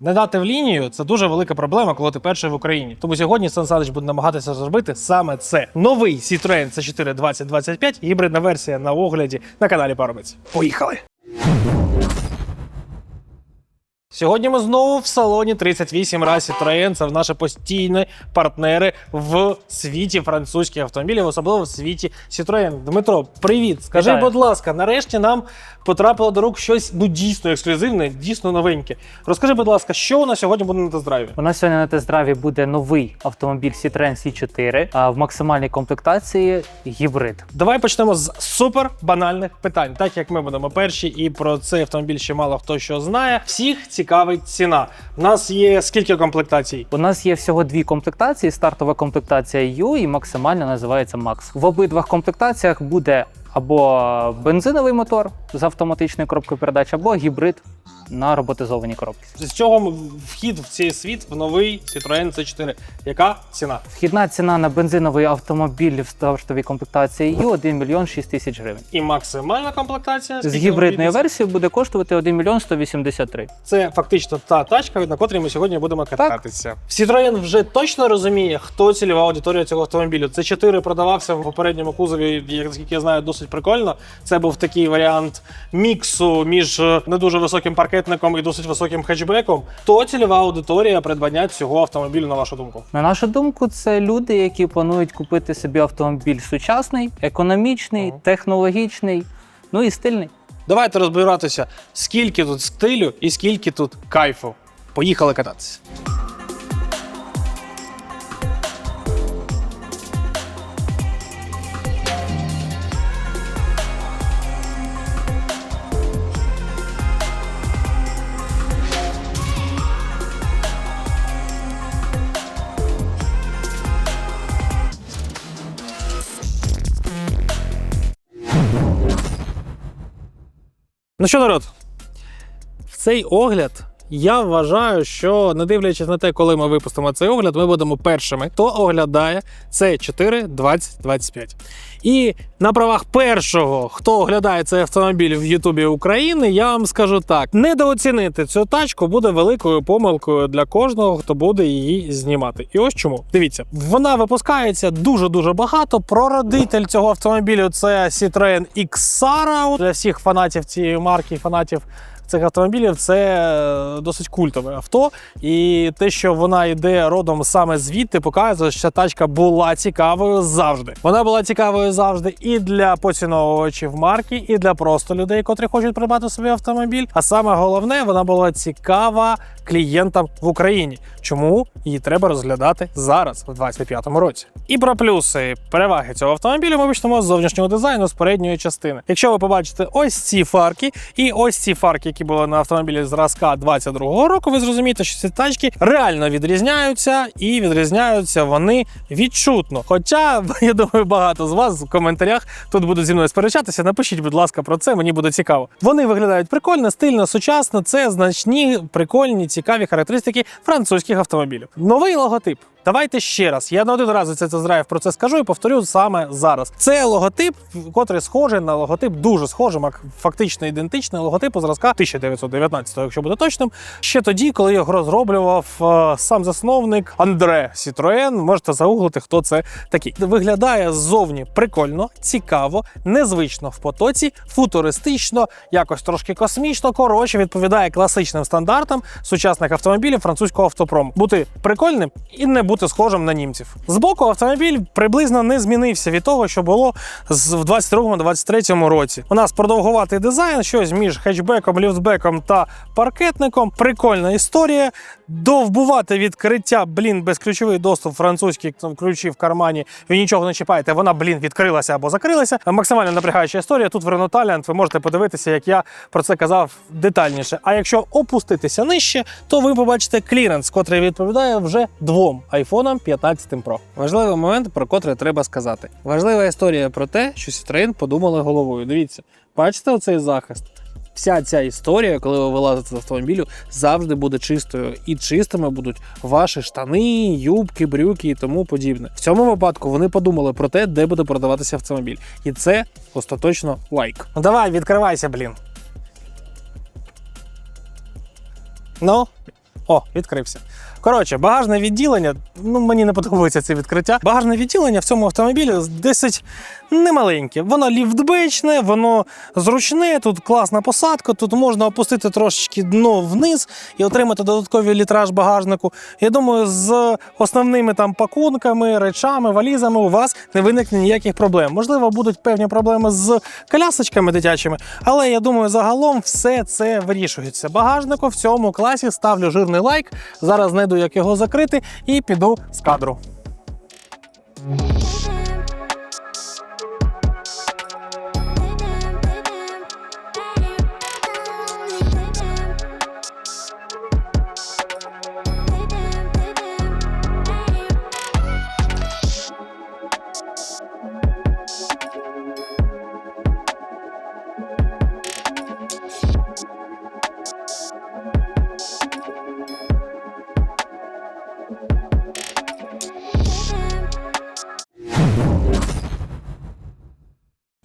Не дати в лінію це дуже велика проблема, коли ти перший в Україні. Тому сьогодні Сан Санич буде намагатися зробити саме це. Новий Citroen C4 2025, гібридна версія на огляді на каналі Парубець. Поїхали! Сьогодні ми знову в салоні 38 раз Citroen. Це наші постійні партнери в світі французьких автомобілів, особливо в світі Citroen. Дмитро, привіт! Скажи, Вітаю. будь ласка, нарешті нам потрапило до рук щось ну дійсно ексклюзивне, дійсно новеньке. Розкажи, будь ласка, що у нас сьогодні буде на тест-драйві? У нас сьогодні на тест-драйві буде новий автомобіль Citroen C4 а в максимальній комплектації гібрид. Давай почнемо з супер банальних питань. Так як ми будемо перші, і про цей автомобіль ще мало хто що знає. Всіх цікавить ціна. У нас є скільки комплектацій? У нас є всього дві комплектації: стартова комплектація U і максимальна називається Max. В обидвах комплектаціях буде або бензиновий мотор з автоматичною коробкою передач, або гібрид на роботизованій коробці. З цього вхід в цей світ в новий Citroen C4. Яка ціна? Вхідна ціна на бензиновий автомобіль в стартовій комплектації U 1 мільйон 6 тисяч гривень. І максимальна комплектація З скільки гібридною версією буде коштувати 1 мільйон 183. Це фактично та тачка, на котрій ми сьогодні будемо кататися. Citroen вже точно розуміє, хто цільова аудиторія цього автомобілю. Це 4 продавався в попередньому кузові, як я знаю, досить прикольно. Це був такий варіант міксу між е, не дуже високим паркетником і досить високим хетчбеком. то цільова аудиторія придбання цього автомобілю, на вашу думку? На нашу думку, це люди, які планують купити собі автомобіль сучасний, економічний, технологічний, ну і стильний. Давайте розбиратися, скільки тут стилю і скільки тут кайфу. Поїхали кататися. Ну що, народ, в цей огляд я вважаю, що не дивлячись на те, коли ми випустимо цей огляд, ми будемо першими, хто оглядає цей 4 2025. І на правах першого, хто оглядає цей автомобіль в Ютубі України, я вам скажу так: недооцінити цю тачку буде великою помилкою для кожного, хто буде її знімати. І ось чому. Дивіться, вона випускається дуже дуже багато. Прародитель цього автомобілю це Citroen Xara. Для всіх фанатів цієї марки, фанатів цих автомобілів це е, досить культове авто. І те, що вона йде родом саме звідти, показує, що тачка була цікавою завжди. Вона була цікавою завжди і для поціновувачів марки, і для просто людей, котрі хочуть придбати собі автомобіль. А саме головне, вона була цікава клієнтам в Україні. Чому її треба розглядати зараз, в 25-му році? І про плюси переваги цього автомобіля ми почнемо з зовнішнього дизайну з передньої частини. Якщо ви побачите ось ці фарки і ось ці фарки, які були на автомобілі зразка 22-го року, ви зрозумієте, що ці тачки реально відрізняються і відрізняються вони відчутно. Хоча я думаю, багато з вас в коментарях тут будуть зі мною сперечатися. Напишіть, будь ласка, про це. Мені буде цікаво. Вони виглядають прикольно, стильно, сучасно. Це значні, прикольні, цікаві характеристики французьких автомобілів. Новий логотип. Давайте ще раз. Я не один раз це драйв про це скажу і повторю саме зараз. Це логотип, котрий схожий на логотип, дуже схожий, фактично ідентичний логотипу зразка 1919, якщо буде точним. Ще тоді, коли його розроблював е, сам засновник Андре Сітроен. Можете загуглити, хто це такий. Виглядає ззовні прикольно, цікаво, незвично в потоці, футуристично, якось трошки космічно. Коротше, відповідає класичним стандартам сучасних автомобілів французького автопрому. Бути прикольним і не бути схожим на німців. Збоку автомобіль приблизно не змінився від того, що було в 22-23 році. У нас продовгуватий дизайн, щось між хетчбеком, ліфтбеком та паркетником. Прикольна історія. Довбувати відкриття, блін, безключовий доступ французький там, ключі в кармані. Ви нічого не чіпаєте. Вона, блін, відкрилася або закрилася. Максимально напрягаюча історія. Тут в Renault Talent ви можете подивитися, як я про це казав детальніше. А якщо опуститися нижче, то ви побачите кліренс, котрий відповідає вже двом айфонам 15 Pro. Важливий момент, про котрий треба сказати. Важлива історія про те, що Citroen подумали головою. Дивіться, бачите оцей захист? Вся ця історія, коли ви вилазите з автомобілю, завжди буде чистою, і чистими будуть ваші штани, юбки, брюки і тому подібне. В цьому випадку вони подумали про те, де буде продаватися автомобіль, і це остаточно лайк. Ну давай, відкривайся, блін. Ну, О, відкрився. Коротше, багажне відділення. Ну мені не подобається це відкриття. Багажне відділення в цьому автомобілі досить немаленьке. Воно ліфтбечне, воно зручне. Тут класна посадка. Тут можна опустити трошечки дно вниз і отримати додатковий літраж багажнику. Я думаю, з основними там пакунками, речами, валізами у вас не виникне ніяких проблем. Можливо, будуть певні проблеми з колясочками дитячими, але я думаю, загалом все це вирішується. Багажнику в цьому класі ставлю жирний лайк. Зараз знайду, як його закрити, і піду з кадру.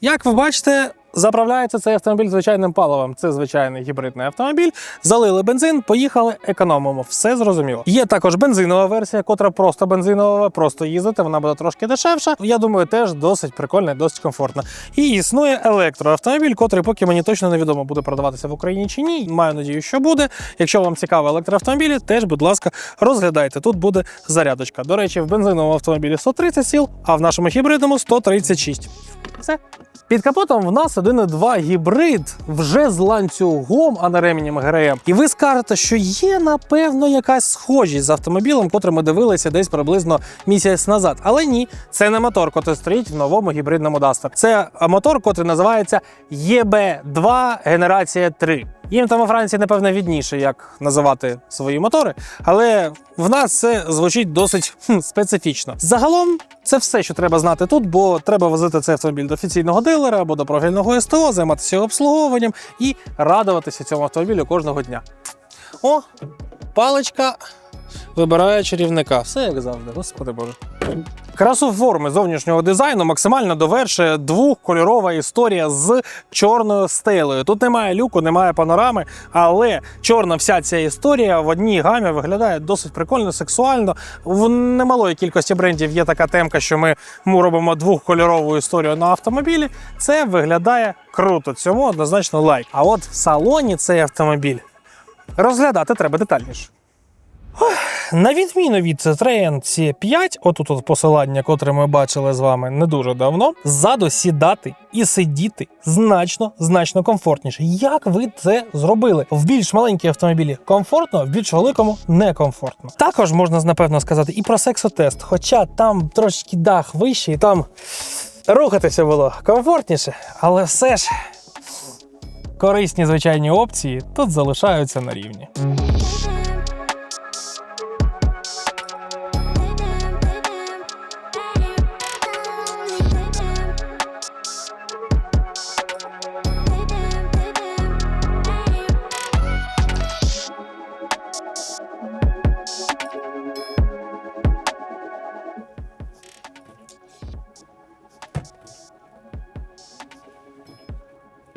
Як ви бачите, заправляється цей автомобіль звичайним паливом. Це звичайний гібридний автомобіль. Залили бензин, поїхали, економимо. Все зрозуміло. Є також бензинова версія, котра просто бензинова, просто їздити. Вона буде трошки дешевша. Я думаю, теж досить прикольна, досить комфортна. І існує електроавтомобіль, котрий поки мені точно невідомо буде продаватися в Україні чи ні. Маю надію, що буде. Якщо вам цікаві електроавтомобілі, теж, будь ласка, розглядайте. Тут буде зарядочка. До речі, в бензиновому автомобілі 130 сіл, а в нашому гібридному 136. Все. Під капотом в нас 1.2 гібрид вже з ланцюгом, а не ременем ГРМ. І ви скажете, що є напевно якась схожість з автомобілем, котрий ми дивилися десь приблизно місяць назад. Але ні, це не мотор, котрий стоїть в новому гібридному Duster. Це мотор, котрий називається ЄБ2 генерація 3. Їм там у Франції, напевно, відніше, як називати свої мотори, але в нас це звучить досить хм, специфічно. Загалом, це все, що треба знати тут, бо треба возити цей автомобіль до офіційного дилера або до профільного СТО, займатися обслуговуванням і радуватися цьому автомобілю кожного дня. О, паличка вибирає чарівника. Все як завжди, господи боже. Красу форми зовнішнього дизайну максимально довершує двохкольорова історія з чорною стелею. Тут немає люку, немає панорами, але чорна вся ця історія в одній гамі виглядає досить прикольно, сексуально. В немалої кількості брендів є така темка, що ми робимо двохкольорову історію на автомобілі. Це виглядає круто. Цьому однозначно лайк. А от в салоні цей автомобіль розглядати треба детальніше. На відміну від Citroen C5, отут от посилання, котре ми бачили з вами не дуже давно, ззаду сідати і сидіти значно значно комфортніше. Як ви це зробили? В більш маленькій автомобілі комфортно, в більш великому некомфортно. Також можна напевно сказати і про сексотест, хоча там трошки дах вищий, там рухатися було комфортніше, але все ж корисні звичайні опції тут залишаються на рівні.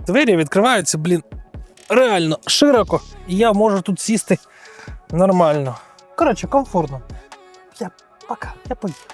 Двері відкриваються, блін, реально широко, і я можу тут сісти нормально. Коротше, комфортно. Я пока, я поїхав.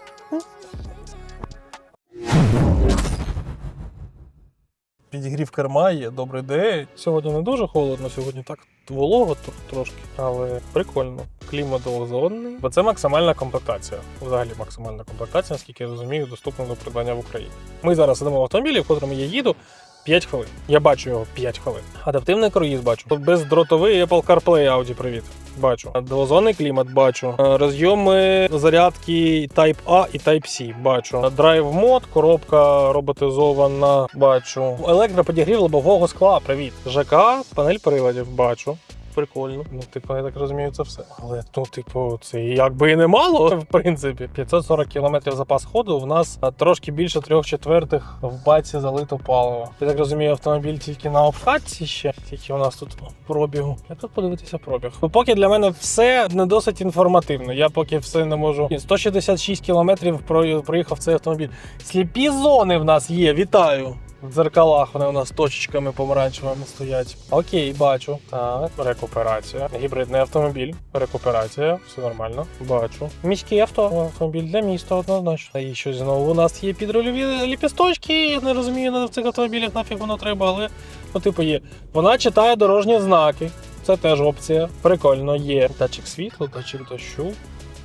Підігрів керма є, добрий день. Сьогодні не дуже холодно, сьогодні так волого тр- трошки, але прикольно. Клімат двохзонний, бо це максимальна комплектація. Взагалі максимальна комплектація, наскільки я розумію, доступна до придбання в Україні. Ми зараз сидимо в автомобілі, в котрому я їду. 5 хвилин. Я бачу його 5 хвилин. Адаптивний круїз бачу. Бездротовий Apple CarPlay Audi, привіт. Бачу. Двозонний клімат бачу. Е, Розйоми зарядки Type A і Type C. Бачу. Драйв мод, коробка роботизована. Бачу. Електроподігрів лобового скла. Привіт. ЖК, панель приладів. Бачу. Прикольно. Ну, типу, я так розумію, це все. Але ну, типу, це якби і немало, в принципі. 540 км запас ходу. В нас трошки більше трьох четвертих в баці залито паливо. Я так розумію, автомобіль тільки на обхатці ще, тільки у нас тут пробігу. Я тут подивитися пробіг. Ну, поки для мене все не досить інформативно. Я поки все не можу. 166 кілометрів про- проїхав цей автомобіль. Сліпі зони в нас є. Вітаю. В дзеркалах вони у нас точечками помаранчевими стоять. Окей, бачу. Так, рекуперація. Гібридний автомобіль. Рекуперація. Все нормально. Бачу. Міський авто. Автомобіль для міста однозначно. І що знову у нас є підрульові ліпісточки. Я не розумію, на цих автомобілях нафіг воно треба, але ну, типу є. Вона читає дорожні знаки. Це теж опція. Прикольно, є. Датчик світла, датчик дощу.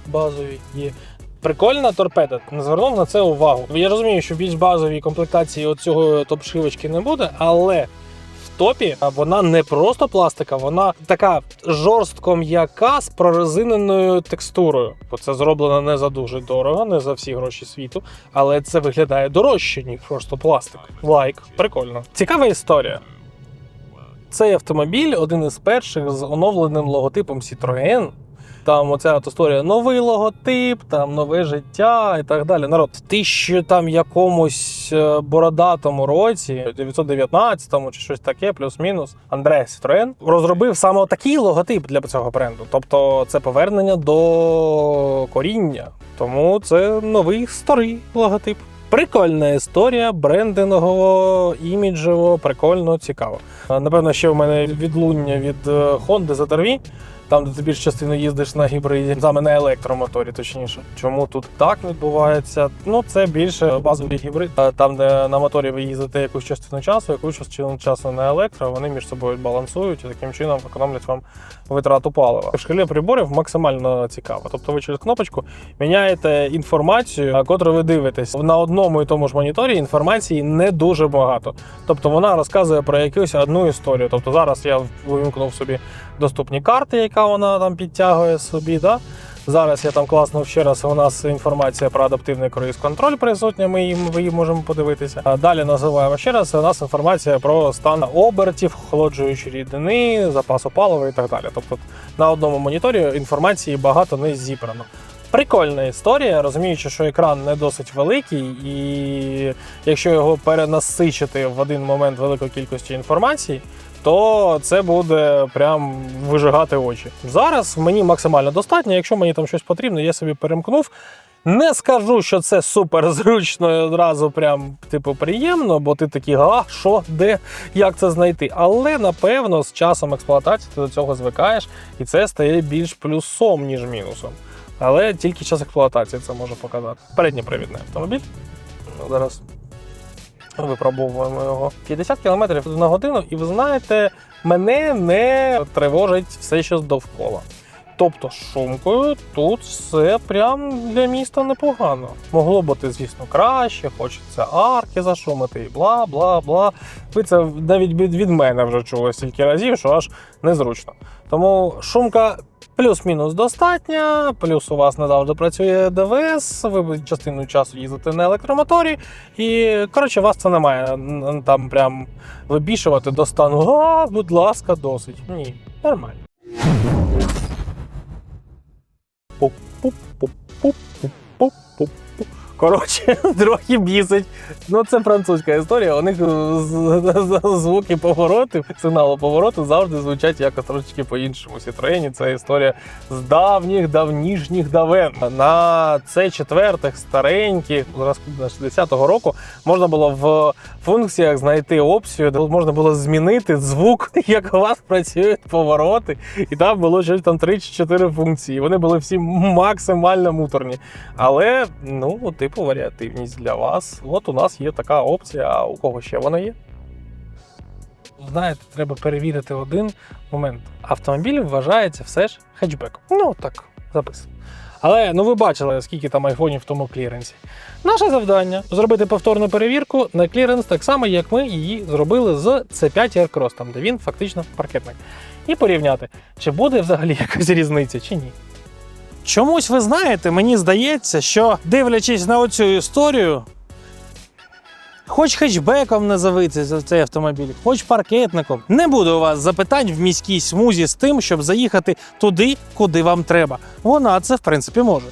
Базовий є. Прикольна торпеда, не звернув на це увагу. Я розумію, що більш базовій комплектації оцього топ-шивочки не буде, але в топі вона не просто пластика, вона така жорстко м'яка з прорезиненою текстурою. Бо це зроблено не за дуже дорого, не за всі гроші світу, але це виглядає дорожче, ніж просто пластик. Лайк, прикольно. Цікава історія. Цей автомобіль один із перших з оновленим логотипом Citroën. Там оця от історія новий логотип, там нове життя і так далі. Народ, в тисячу там якомусь е, бородатому році, 919-му чи щось таке, плюс-мінус, Андре Citroën розробив саме такий логотип для цього бренду. Тобто це повернення до коріння. Тому це новий старий логотип. Прикольна історія брендингово, іміджево, прикольно, цікаво. Напевно, ще в мене відлуння від е, Honda ZR-V, там, де ти більш частину їздиш на гібриді, саме на електромоторі, точніше. Чому тут так відбувається? Ну, це більше базовий гібрид. Е, Там, де на моторі ви їздите якусь частину часу, якусь частину часу на електро, вони між собою балансують і таким чином економлять вам витрату палива. Шкалі приборів максимально цікаво. Тобто ви через кнопочку міняєте інформацію, котру ви дивитесь. На одному і тому ж моніторі інформації не дуже багато. Тобто вона розказує про якусь одну історію. Тобто зараз я вимкнув собі доступні карти, яка вона там підтягує собі. Да? Зараз я там класно ще раз. У нас інформація про адаптивний круїз контроль присутня. Ми її, ми її можемо подивитися. А далі називаємо ще раз. У нас інформація про стан обертів, охолоджуючі рідини, запасу палива і так далі. Тобто на одному моніторі інформації багато не зібрано. Прикольна історія, розуміючи, що екран не досить великий, і якщо його перенасичити в один момент великою кількістю інформації, то це буде прям вижигати очі. Зараз мені максимально достатньо. Якщо мені там щось потрібно, я собі перемкнув. Не скажу, що це супер зручно і одразу прям типу приємно, бо ти такий, а що, де, як це знайти. Але напевно з часом експлуатації ти до цього звикаєш, і це стає більш плюсом, ніж мінусом. Але тільки час експлуатації це може показати. Передньопривідний автомобіль. Ну, Зараз випробовуємо його. 50 км на годину, і ви знаєте, мене не тривожить все, що довкола. Тобто з шумкою тут все прям для міста непогано. Могло бути, звісно, краще, хочеться арки зашумити і бла, бла, бла. Ви це навіть від мене вже чули стільки разів, що аж незручно. Тому шумка плюс-мінус достатня, плюс у вас не завжди працює ДВС, ви частину часу їздите на електромоторі, і коротше, вас це не має там прям вибішувати до стану. А, будь ласка, досить. Ні, нормально. Пуп-пуп-пуп-пуп-пуп-пуп. Коротше, трохи бісить. Ну, це французька історія. У них звуки поворотів, сигналу повороту завжди звучать якось трошечки по-іншому. Citroen це історія з давніх, давнішніх давен. На це четвертих стареньких, зараз 60-го року, можна було в функціях знайти опцію, де можна було змінити звук, як у вас працюють повороти. І там було щось там 3 чи 4 функції. Вони були всі максимально муторні. Але, ну, типу, варіативність для вас. От у нас є така опція, а у кого ще вона є? Знаєте, треба перевірити один момент. Автомобіль вважається все ж хетчбеком. Ну, так, записано. Але ну ви бачили, скільки там айфонів в тому кліренсі. Наше завдання зробити повторну перевірку на кліренс так само, як ми її зробили з C5 Aircross, там де він фактично паркетник. І порівняти, чи буде взагалі якась різниця, чи ні. Чомусь ви знаєте, мені здається, що дивлячись на оцю історію, хоч хетчбеком назовите за цей автомобіль, хоч паркетником, не буде у вас запитань в міській смузі з тим, щоб заїхати туди, куди вам треба. Вона це в принципі може.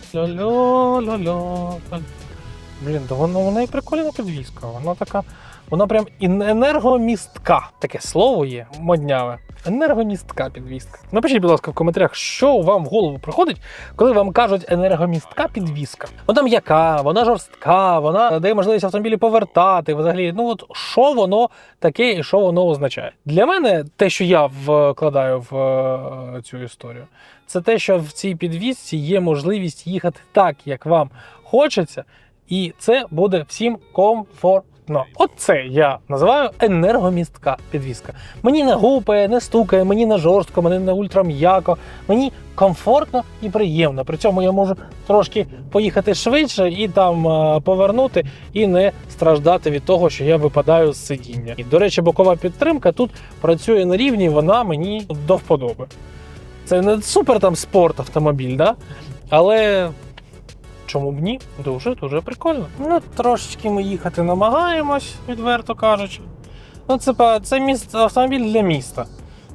Блін, да вона, вона і прикольна підвізка. Вона така вона прям енергомістка. Таке слово є модняве. Енергомістка підвізка. Напишіть, будь ласка, в коментарях, що вам в голову приходить, коли вам кажуть енергомістка підвізка. Вона м'яка, вона жорстка, вона дає можливість автомобілі повертати. Взагалі, ну от що воно таке і що воно означає. Для мене те, що я вкладаю в е, цю історію, це те, що в цій підвізці є можливість їхати так, як вам хочеться, і це буде всім комфортно. Оце я називаю енергомістка підвізка. Мені не гупає, не стукає, мені не жорстко, мені не ультрам'яко. Мені комфортно і приємно. При цьому я можу трошки поїхати швидше і там е, повернути, і не страждати від того, що я випадаю з сидіння. І до речі, бокова підтримка тут працює на рівні, вона мені до вподоби. Це не супер там спорт автомобіль, да? але чому б ні? Дуже дуже прикольно. Ну, трошечки ми їхати намагаємось, відверто кажучи. Ну, це, це міст, автомобіль для міста.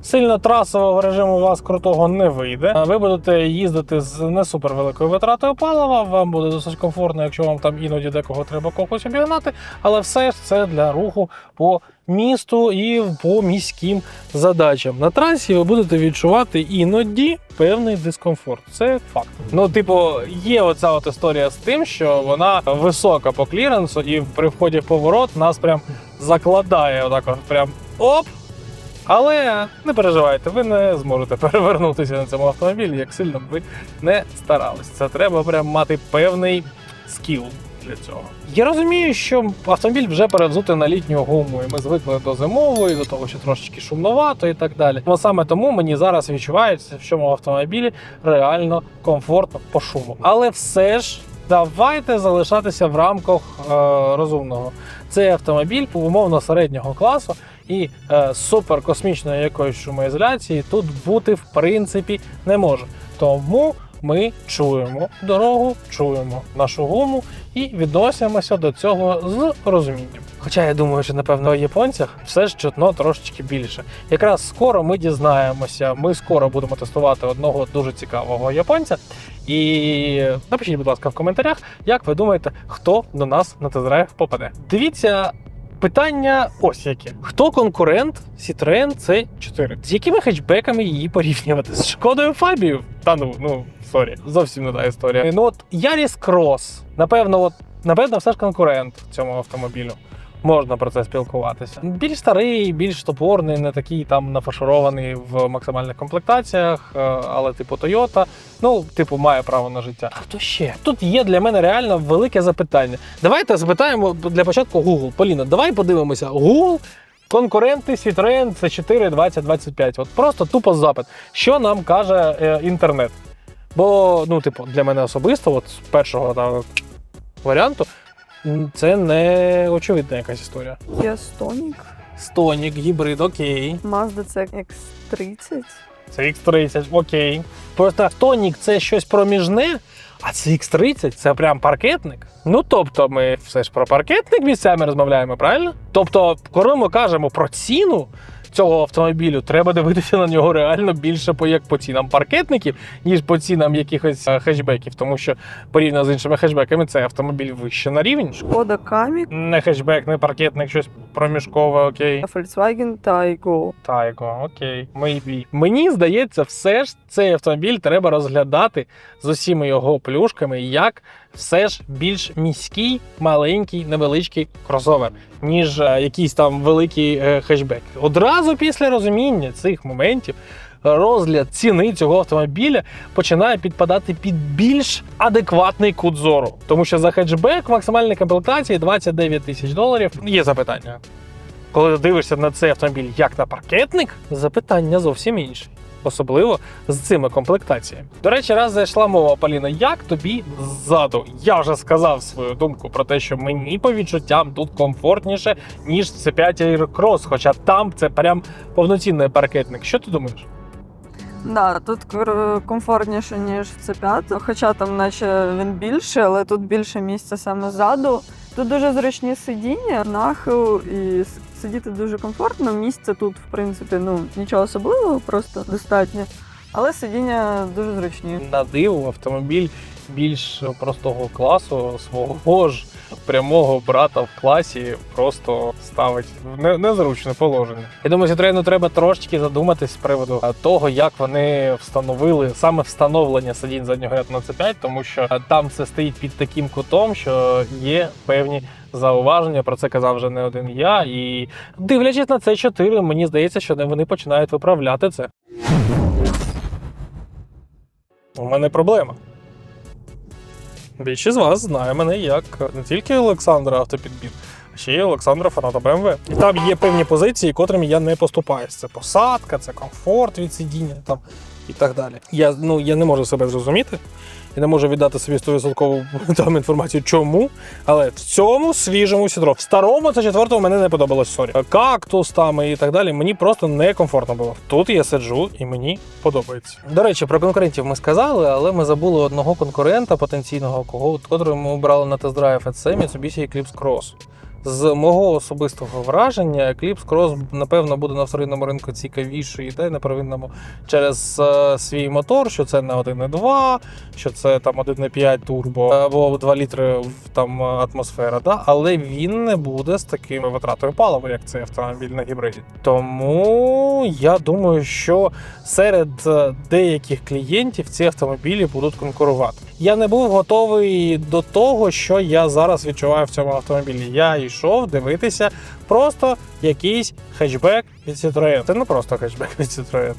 Сильно трасового режиму у вас крутого не вийде. Ви будете їздити з не супер великою витратою палива. Вам буде досить комфортно, якщо вам там іноді декого треба когось обігнати. Але все ж це для руху по місту і по міським задачам. На трасі ви будете відчувати іноді певний дискомфорт. Це факт. Ну, типу, є оця от історія з тим, що вона висока по кліренсу, і при вході в поворот нас прям закладає. Отак, от прям оп. Але не переживайте, ви не зможете перевернутися на цьому автомобілі, як сильно б ви не старались. Це треба прям мати певний скіл для цього. Я розумію, що автомобіль вже перевзути на літню гуму, і ми звикли до зимової, до того, що трошечки шумновато і так далі. Ну саме тому мені зараз відчувається, в цьому автомобілі реально комфортно по шуму. Але все ж. Давайте залишатися в рамках е, розумного. Цей автомобіль умовно середнього класу і е, суперкосмічної якоїсь шумоізоляції тут бути в принципі не може. Тому ми чуємо дорогу, чуємо нашу гуму і відносимося до цього з розумінням. Хоча я думаю, що напевно в японцях все ж чутно трошечки більше. Якраз скоро ми дізнаємося. Ми скоро будемо тестувати одного дуже цікавого японця. І напишіть, будь ласка, в коментарях, як ви думаєте, хто до нас на тест-драйв попаде. Дивіться. Питання ось яке. Хто конкурент Citroen C4? З якими хетчбеками її порівнювати? З Шкодою Фабію? Та ну, ну, сорі, зовсім не та історія. Ну от Yaris Крос. напевно, от, напевно, все ж конкурент цьому автомобілю. Можна про це спілкуватися. Більш старий, більш топорний, не такий там нафашурований в максимальних комплектаціях, е, але типу Toyota. Ну, типу, має право на життя. А хто ще? Тут є для мене реально велике запитання. Давайте запитаємо для початку Google. Поліна, давай подивимося. Google. Конкуренти Citroen C4 2025. От просто тупо запит. Що нам каже е, інтернет? Бо, ну, типу, для мене особисто, от з першого там, варіанту, це не очевидна якась історія. Kia Stonic, Стонік, гібрид, окей. Mazda CX-30. Це X30, окей. Просто Стонік це щось проміжне, а це X30 це прям паркетник. Ну тобто, ми все ж про паркетник місцями розмовляємо, правильно? Тобто, коли ми кажемо про ціну. Цього автомобілю. Треба дивитися на нього реально більше по як по цінам паркетників, ніж по цінам якихось е, хетчбеків, тому що порівняно з іншими хешбеками цей автомобіль вище на рівень. Шкода Камік, Не хешбек, не паркетник, щось проміжкове, окей. Volkswagen Taygo. Тайго, окей, maybe. Мені здається, все ж цей автомобіль треба розглядати з усіма його плюшками як все ж більш міський, маленький, невеличкий кросовер, ніж е, якийсь там великий е, хетчбек. Одразу після розуміння цих моментів. Розгляд ціни цього автомобіля починає підпадати під більш адекватний кут зору, тому що за хетчбек максимальної комплектації 29 тисяч доларів. Є запитання. Коли ти дивишся на цей автомобіль як на паркетник, запитання зовсім інше. Особливо з цими комплектаціями. До речі, раз зайшла мова, Поліна, як тобі ззаду? Я вже сказав свою думку про те, що мені по відчуттям тут комфортніше, ніж C5 Aircross, хоча там це прям повноцінний паркетник. Що ти думаєш? Да, тут комфортніше, ніж в C5, хоча там наче він більший, але тут більше місця саме ззаду. Тут дуже зручні сидіння, нахил і сидіти дуже комфортно. Місця тут, в принципі, ну нічого особливого, просто достатньо. Але сидіння дуже зручні. На диво автомобіль більш простого класу, свого ж прямого брата в класі просто ставить в не- незручне положення. Я думаю, Citroen треба трошечки задуматись з приводу того, як вони встановили саме встановлення сидінь заднього ряду на C5, тому що там це стоїть під таким кутом, що є певні зауваження. Про це казав вже не один я. І дивлячись на це 4 мені здається, що вони починають виправляти це. У мене проблема. Більшість з вас знає мене як не тільки Олександра автопідбір, а ще й Олександра Фаната БМВ. І там є певні позиції, котрими я не поступаюсь. Це посадка, це комфорт від сидіння там, і так далі. Я, ну, я не можу себе зрозуміти і не можу віддати собі 100% там інформацію, чому. Але в цьому свіжому сідро. В старому це четвертому мене не подобалось сорі. Кактус там і так далі. Мені просто некомфортно було. Тут я сиджу і мені подобається. До речі, про конкурентів ми сказали, але ми забули одного конкурента потенційного, кого котрого ми обрали на тест-драйв. а Це Mitsubishi Eclipse Cross. З мого особистого враження, Eclipse Cross, напевно, буде на вторинному ринку цікавіший, та й на первинному через е, свій мотор, що це не 1.2, що це там 1.5 турбо або 2 літри там атмосфера, да? але він не буде з такою витратою палива, як цей автомобіль на гібриді. Тому я думаю, що серед е, деяких клієнтів ці автомобілі будуть конкурувати. Я не був готовий до того, що я зараз відчуваю в цьому автомобілі. Я йшов дивитися просто якийсь хетчбек від Citroën. Це не просто хетчбек від Citroën.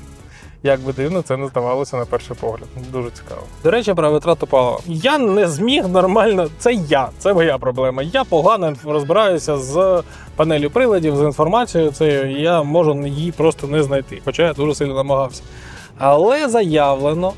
Як би дивно, це не здавалося на перший погляд. Дуже цікаво. До речі, про витрату палива. Я не зміг нормально. Це я, це моя проблема. Я погано розбираюся з панелю приладів, з інформацією. цією. я можу її просто не знайти, хоча я дуже сильно намагався. Але заявлено,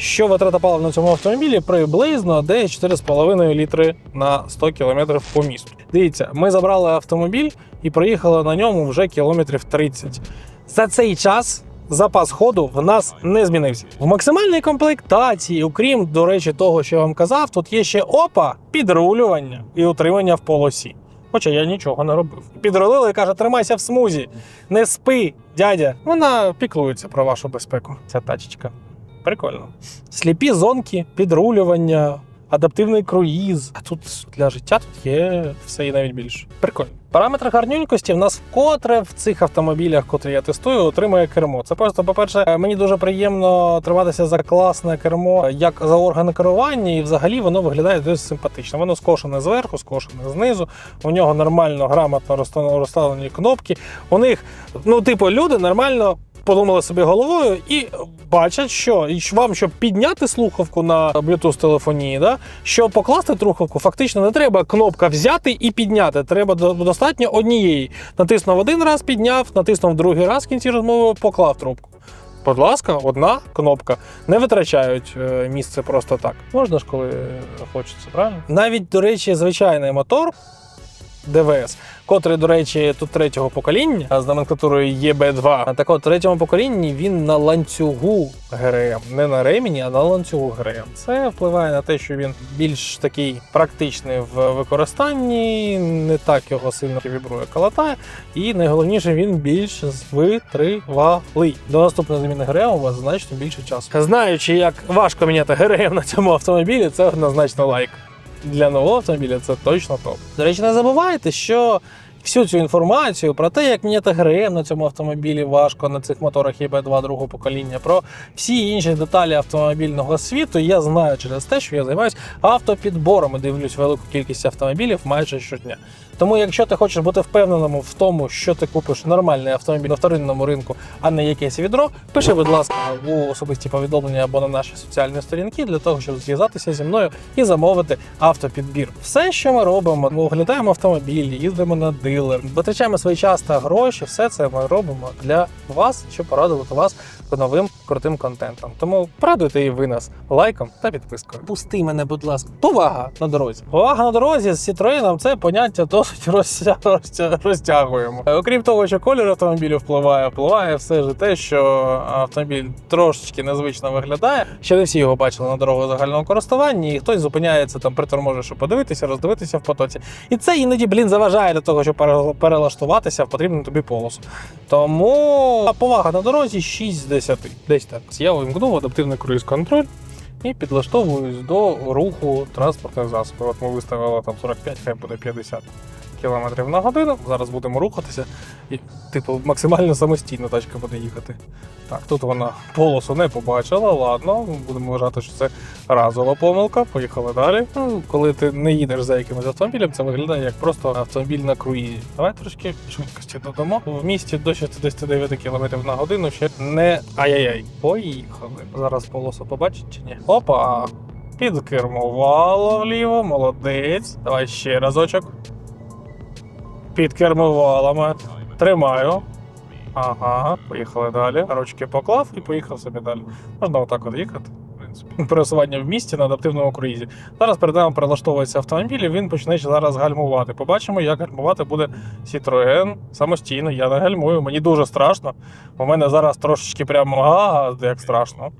що витрата палива на цьому автомобілі приблизно десь 4,5 літри на 100 км по місту. Дивіться, ми забрали автомобіль і проїхали на ньому вже кілометрів 30. За цей час запас ходу в нас не змінився. В максимальній комплектації, окрім, до речі, того, що я вам казав, тут є ще опа, підрулювання і утримання в полосі. Хоча я нічого не робив. Підрулили і каже, тримайся в смузі, не спи, дядя. Вона піклується про вашу безпеку. Ця тачечка. Прикольно. Сліпі зонки, підрулювання, адаптивний круїз. А тут для життя тут є все і навіть більше. Прикольно. Параметри гарнюнькості в нас вкотре в цих автомобілях, котрі я тестую, отримує кермо. Це просто, по-перше, е, мені дуже приємно триматися за класне кермо, як за органи керування, і взагалі воно виглядає дуже симпатично. Воно скошене зверху, скошене знизу. У нього нормально грамотно розставлені кнопки. У них, ну, типу, люди нормально подумали собі головою і бачать, що вам, щоб підняти слухавку на Bluetooth телефонії, да, щоб покласти трухавку, фактично не треба кнопка взяти і підняти. Треба достатньо однієї. Натиснув один раз, підняв, натиснув другий раз в кінці розмови, поклав трубку. Будь ласка, одна кнопка. Не витрачають е, місце просто так. Можна ж, коли хочеться, правильно? Навіть, до речі, звичайний мотор ДВС, котрий, до речі, тут третього покоління з номенклатурою ЄБ2. А так от, третьому поколінні він на ланцюгу ГРМ, не на ремені, а на ланцюгу ГРМ. Це впливає на те, що він більш такий практичний в використанні, не так його сильно вібрує калатає, і найголовніше, він більш витривалий. До наступної заміни ГРМ у вас значно більше часу. Знаючи, як важко міняти ГРМ на цьому автомобілі, це однозначно лайк для нового автомобіля це точно топ. До речі, не забувайте, що всю цю інформацію про те, як міняти ГРМ на цьому автомобілі важко на цих моторах ЄБ2 другого покоління, про всі інші деталі автомобільного світу, я знаю через те, що я займаюся автопідбором і дивлюсь велику кількість автомобілів майже щодня. Тому, якщо ти хочеш бути впевненим в тому, що ти купиш нормальний автомобіль на вторинному ринку, а не якесь відро, пиши, будь ласка, у особисті повідомлення або на наші соціальні сторінки для того, щоб зв'язатися зі мною і замовити автопідбір. Все, що ми робимо, ми оглядаємо автомобілі, їздимо на дилер, витрачаємо свій час гроші. Все це ми робимо для вас, щоб порадувати вас по новим крутим контентом. Тому порадуйте і ви нас лайком та підпискою. Пусти мене, будь ласка. Повага на дорозі. Повага на дорозі з Citroёn – це поняття досить розтя... розтя... розтягуємо. Окрім того, що колір автомобілю впливає, впливає все ж те, що автомобіль трошечки незвично виглядає. Ще не всі його бачили на дорогу загального користування, і хтось зупиняється там, приторможує, щоб подивитися, роздивитися в потоці. І це іноді, блін, заважає для того, щоб перелаштуватися в потрібну тобі полосу. Тому повага на дорозі 6 з 10. Десь так. Я увімкнув адаптивний круїз контроль. і підлаштовуюсь до руху транспортних засобів. От ми виставили там 45, хай буде 50 км на годину. Зараз будемо рухатися, і, типу, максимально самостійно тачка буде їхати. Так, тут вона полосу не побачила, ладно, будемо вважати, що це разова помилка. Поїхали далі. Ну, коли ти не їдеш за якимось автомобілем, це виглядає як просто автомобіль на круїзі. Давай трошки швидкості додамо. В місті до 69 км на годину ще не ай-яй-яй. Поїхали. Зараз полосу побачить чи ні? Опа! Підкермувало вліво, молодець. Давай ще разочок. Підкермувала ми. Тримаю. Ага, поїхали далі. Ручки поклав і поїхав собі далі. Можна отак от їхати. Пересування в місті на адаптивному круїзі. Зараз перед нами прилаштовується автомобіль, і він почне зараз гальмувати. Побачимо, як гальмувати буде Citroën самостійно. Я не гальмую, мені дуже страшно. У мене зараз трошечки прямо ага, як страшно.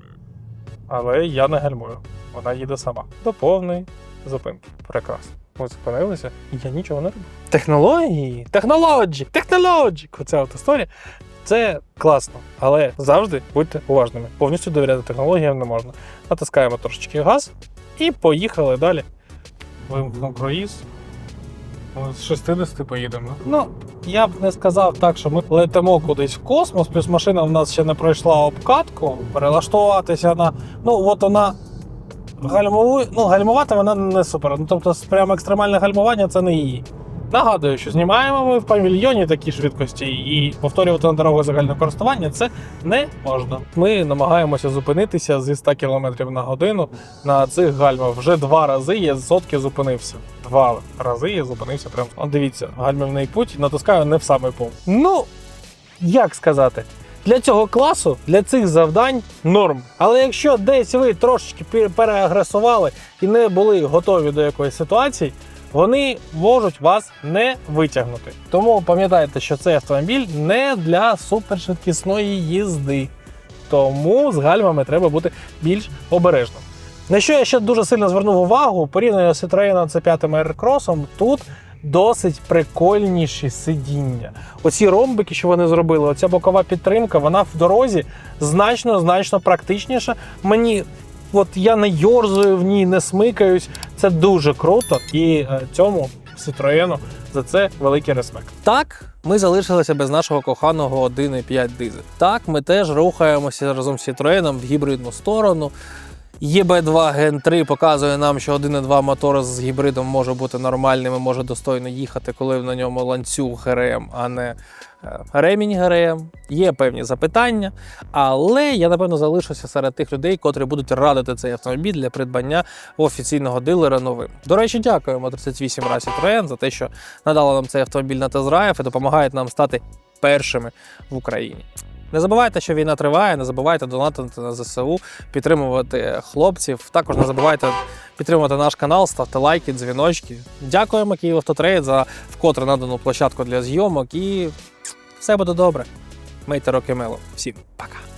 Але я не гальмую. Вона їде сама. До повної зупинки. Прекрасно. Ми зупинилися, і я нічого не роблю. Технології, технології, технології. Оця от історія. Це класно, але завжди будьте уважними. Повністю довіряти технологіям не можна. Натискаємо трошечки газ і поїхали далі. Вимкнув. Ми з 60 поїдемо. Ну, я б не сказав так, що ми летимо кудись в космос, плюс машина в нас ще не пройшла обкатку. Перелаштуватися на. Ну, от вона гальмовує. Ну, гальмувати вона не супер. Ну, тобто, прямо екстремальне гальмування це не її. Нагадую, що знімаємо ми в павільйоні такі швидкості, і повторювати на дорогу загального користування це не можна. Ми намагаємося зупинитися зі 100 км на годину на цих гальмах. Вже два рази я сотки зупинився. Два рази я зупинився прямо. От дивіться, гальмівний путь натискаю не в самий пункт. Ну, як сказати? Для цього класу, для цих завдань норм. Але якщо десь ви трошечки переагресували і не були готові до якоїсь ситуації, вони можуть вас не витягнути. Тому пам'ятайте, що цей автомобіль не для супершвидкісної їзди. Тому з гальмами треба бути більш обережним. На що я ще дуже сильно звернув увагу, порівняно з Citroen c 5 R-Cross, тут досить прикольніші сидіння. Оці ромбики, що вони зробили, оця бокова підтримка, вона в дорозі значно значно практичніша. Мені от я не йорзую в ній, не смикаюсь. Це дуже круто, і е, цьому Citroen за це великий респект. Так, ми залишилися без нашого коханого 1.5 дизель. Так, ми теж рухаємося разом з Citroen в гібридну сторону. ЄБ2 Gen 3 показує нам, що 1.2 мотор з гібридом може бути нормальним і може достойно їхати, коли на ньому ланцюг ГРМ, а не е, ремінь ГРМ. Є певні запитання, але я напевно залишуся серед тих людей, котрі будуть радити цей автомобіль для придбання офіційного дилера новим. До речі, дякуємо 38 раз Citroen за те, що надали нам цей автомобіль на тест-драйв і допомагають нам стати першими в Україні. Не забувайте, що війна триває, не забувайте донатити на ЗСУ, підтримувати хлопців. Також не забувайте підтримувати наш канал, ставте лайки, дзвіночки. Дякуємо Київ Автотрейд за вкотре надану площадку для зйомок і все буде добре. Мийте роки мило. Всім пока.